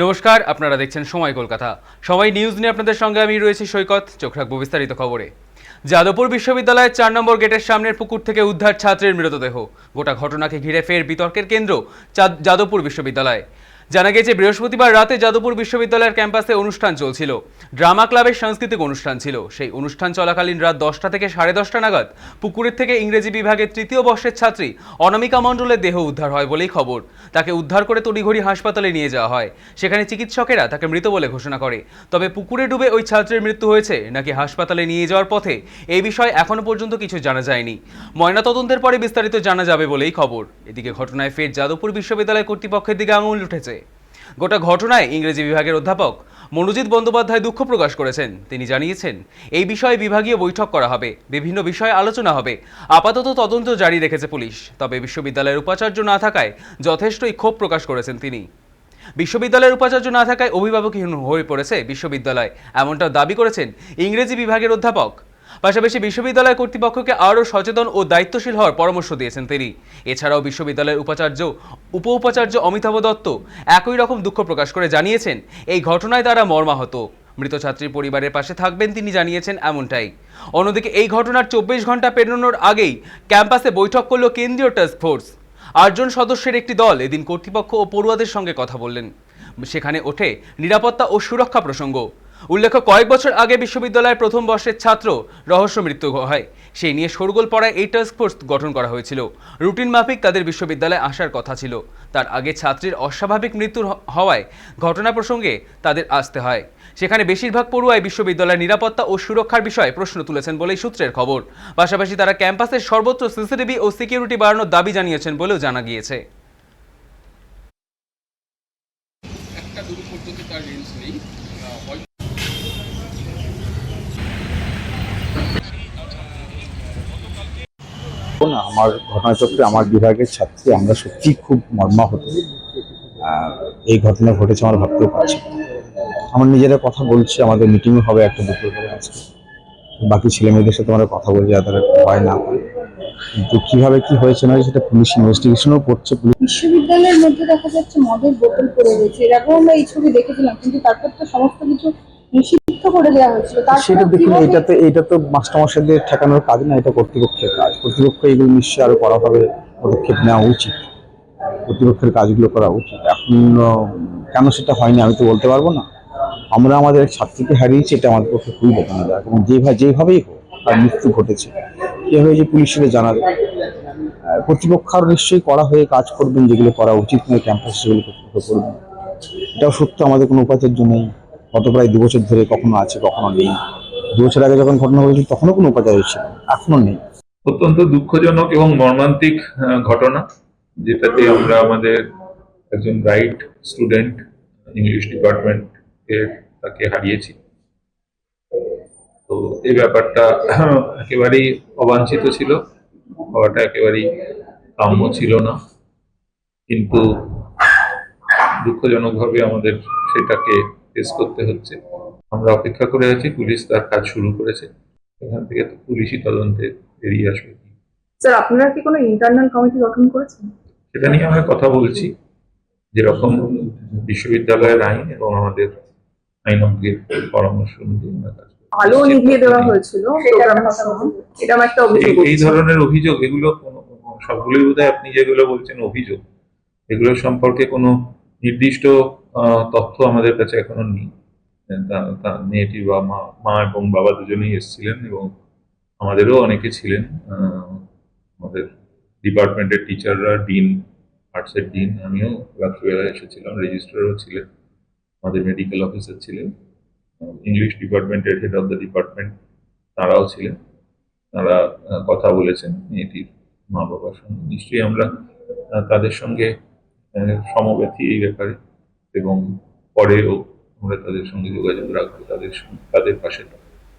নমস্কার, আপনারা দেখছেন সময় কলকাতা। সবাই নিউজ নিয়ে আপনাদের সঙ্গে আমি রয়েছি সৈকত, চোখ রাখব বিস্তারিত খবরে। যাদবপুর বিশ্ববিদ্যালয়ের চার নম্বর গেটের সামনের পুকুর থেকে উদ্ধার ছাত্রের মৃতদেহ। গোটা ঘটনাকে ঘিরে ফের বিতর্কের কেন্দ্র যাদবপুর বিশ্ববিদ্যালয়। জানা গেছে, বৃহস্পতিবার রাতে যাদবপুর বিশ্ববিদ্যালয়ের ক্যাম্পাসে অনুষ্ঠান চলছিল। ড্রামা ক্লাবের সাংস্কৃতিক অনুষ্ঠান ছিল। সেই অনুষ্ঠান চলাকালীন রাত দশটা থেকে সাড়ে দশটা নাগাদ পুকুরের থেকে ইংরেজি বিভাগের তৃতীয় বর্ষের ছাত্রী অনামিকা মণ্ডলের দেহ উদ্ধার হয় বলেই খবর। তাকে উদ্ধার করে তড়িঘড়ি হাসপাতালে নিয়ে যাওয়া হয়। সেখানে চিকিৎসকেরা তাকে মৃত বলে ঘোষণা করে। তবে পুকুরে ডুবে ওই ছাত্রের মৃত্যু হয়েছে নাকি হাসপাতালে নিয়ে যাওয়ার পথে এই বিষয়ে এখনও পর্যন্ত কিছু জানা যায়নি। ময়নাতদন্তের পরে বিস্তারিত জানা যাবে বলেই খবর। এদিকে ঘটনায় ফের যাদবপুর বিশ্ববিদ্যালয় কর্তৃপক্ষের দিকে আঙুল উঠেছে। গোটা ঘটনায় ইংরেজি বিভাগের অধ্যাপক মনোজিৎ বন্দ্যোপাধ্যায় দুঃখ প্রকাশ করেছেন। তিনি জানিয়েছেন, এই বিষয়ে বিভাগীয় বৈঠক করা হবে, বিভিন্ন বিষয়ে আলোচনা হবে। আপাতত তদন্ত জারি রেখেছে পুলিশ, তবে বিশ্ববিদ্যালয়ের উপাচার্য না থাকায় যথেষ্টই ক্ষোভ প্রকাশ করেছেন তিনি। বিশ্ববিদ্যালয়ের উপাচার্য না থাকায় অভিভাবকহীন হয়ে পড়েছে বিশ্ববিদ্যালয় এমনটা দাবি করেছেন ইংরেজি বিভাগের অধ্যাপক পাশাপাশি বিশ্ববিদ্যালয় কর্তৃপক্ষকে আরও সচেতন ও দায়িত্বশীল হওয়ার পরামর্শ দিয়েছেন তিনি। এছাড়াও বিশ্ববিদ্যালয়ের উপাচার্য উপ উপাচার্য অমিতাভ দত্ত একই রকম দুঃখ প্রকাশ করে জানিয়েছেন, এই ঘটনায় তারা মর্মাহত। মৃত ছাত্রীর পরিবারের পাশে থাকবেন তিনি জানিয়েছেন এমনটাই। অন্যদিকে এই ঘটনার চব্বিশ ঘণ্টা পেরোনোর আগেই ক্যাম্পাসে বৈঠক করল কেন্দ্রীয় টাস্ক ফোর্স আটজন সদস্যের একটি দল এদিন কর্তৃপক্ষ ও পড়ুয়াদের সঙ্গে কথা বললেন। সেখানে ওঠে নিরাপত্তা ও সুরক্ষা প্রসঙ্গ। উল্লেখ্য, কয়েক বছর আগে বিশ্ববিদ্যালয়ের প্রথম বর্ষের ছাত্র রহস্য মৃত্যু হয়। সেই নিয়ে শোরগোল পড়ায় এই টাস্ক ফোর্স গঠন করা হয়েছিল। রুটিন মাফিক তাদের বিশ্ববিদ্যালয়ে আসার কথা ছিল। তার আগে ছাত্রীর অস্বাভাবিক মৃত্যুর হ- হওয়ায় ঘটনা প্রসঙ্গে তাদের আসতে হয়। সেখানে বেশিরভাগ পড়ুয়াই বিশ্ববিদ্যালয়ের নিরাপত্তা ও সুরক্ষার বিষয়ে প্রশ্ন তুলেছেন বলেই সূত্রের খবর। পাশাপাশি তারা ক্যাম্পাসের সর্বোচ্চ সিসিটিভি ও সিকিউরিটি বাড়ানোর দাবি জানিয়েছেন বলেও জানা গিয়েছে। একটা আহ, হয়তো না আমার ঘটনাচক্রে আমার বিভাগের ছাত্রী আমরা সত্যি খুব মর্মাহত। আহ, এই ঘটনা ঘটেছে আমরা ভাবতেও পারছি আমার নিজেরা কথা বলছি আমাদের মিটিংও হবে একটা দুপুর করে আজকে। বাকি ছেলে মেয়েদের সাথে আমরা কথা বলছি যাতে তারা ভয় না কিন্তু কীভাবে কি হয়েছে না সেটা পুলিশ ইনভেস্টিগেশনও করছে বিশ্ববিদ্যালয়ের মধ্যে দেখা যাচ্ছে মদের বোতল পড়ে রয়েছে। এরকম আমরা এই ছবি দেখেছিলাম কিন্তু তারপর তো সমস্ত কিছু নিষিদ্ধ করে দেওয়া হয়েছিল। সেটা দেখুন এটা তো এটা তো মাস্টারমশাইদের ঠেকানোর কাজ না এটা কর্তৃপক্ষের কাজ। কর্তৃপক্ষ এগুলো নিশ্চয়ই আরও কড়াভাবে পদক্ষেপ নেওয়া উচিত। কর্তৃপক্ষের কাজগুলো করা উচিত। এখন কেন সেটা হয়নি আমি তো বলতে পারব না। আমরা আমাদের এক ছাত্রীকে হারিয়েছি এটা আমাদের পক্ষে খুবই বেদনাদায়ক। এবং যেভাবে যেভাবেই হোক তার মৃত্যু ঘটেছে। এভাবে যে পুলিশের জানাবে কর্তৃপক্ষ আরও নিশ্চয়ই করা হয়ে কাজ করবেন যেগুলো করা উচিত নয় ক্যাম্পাস সেগুলো কর্তৃপক্ষ করবেন। এটাও সত্য আমাদের কোনো উপাচার্য নেই। গত প্রায় দু বছর ধরে কখনো আছে, কখনো নেই। দু বছর আগে যখন ঘটনা ঘটেছিল, তখনও কোনো উপাচার্য ছিল এখনও নেই। অত্যন্ত দুঃখজনক এবং মর্মান্তিক ঘটনা, যেটাতে আমরা আমাদের একজন ব্রাইট স্টুডেন্ট, ইংলিশ ডিপার্টমেন্ট এর তাকে হারিয়েছি। তো এই ব্যাপারটা একেবারেই অবাঞ্ছিত ছিল, হওয়াটা একেবারেই কাম্য ছিল না। কিন্তু দুঃখজনকভাবে আমাদের সেটাকে ফেস করতে হচ্ছে। আমরা অপেক্ষা করে আছি পুলিশ তার কাজ শুরু করেছে। এখান থেকে তো পুলিশই তদন্তে বেরিয়ে আসবে। স্যার আপনারা কি কোনো ইন্টারনাল কমিটি গঠন করেছেন? সেটা নিয়ে আমরা কথা বলছি। যেরকম বিশ্ববিদ্যালয়ের আইন এবং আমাদের আইনজ্ঞের পরামর্শ অনুযায়ী আমরা কাজ। আলো নিভিয়ে দেওয়া হয়েছিল। এরকম একটা অভিযোগ এই- ধরনের অভিযোগ এগুলো কোনো- সবগুলোই বোধহয় আপনি যেগুলো বলছেন অভিযোগ। এগুলো সম্পর্কে কোনো নির্দিষ্ট তথ্য আমাদের কাছে এখনও নেই। মেয়েটি বা মা মা এবং বাবা দুজনেই এসেছিলেন এবং আমাদেরও অনেকে ছিলেন। আমাদের ডিপার্টমেন্টের টিচাররা, ডিন, আর্টসের ডিন, আমিও রাত্রিবেলা এসেছিলাম, রেজিস্ট্রারও ছিলেন, আমাদের মেডিকেল অফিসার ছিলেন। ইংলিশ ডিপার্টমেন্টের হেড অফ দ্য ডিপার্টমেন্ট তারাও ছিলেন। তারা কথা বলেছেন মেয়েটির মা বাবার সঙ্গে। নিশ্চয়ই আমরা তাদের সঙ্গে সমব্যথী এই ব্যাপারে। এবং পরেও আমরা তাদের সঙ্গে যোগাযোগ রাখব তাদের সঙ্গে তাদের পাশে থাকব।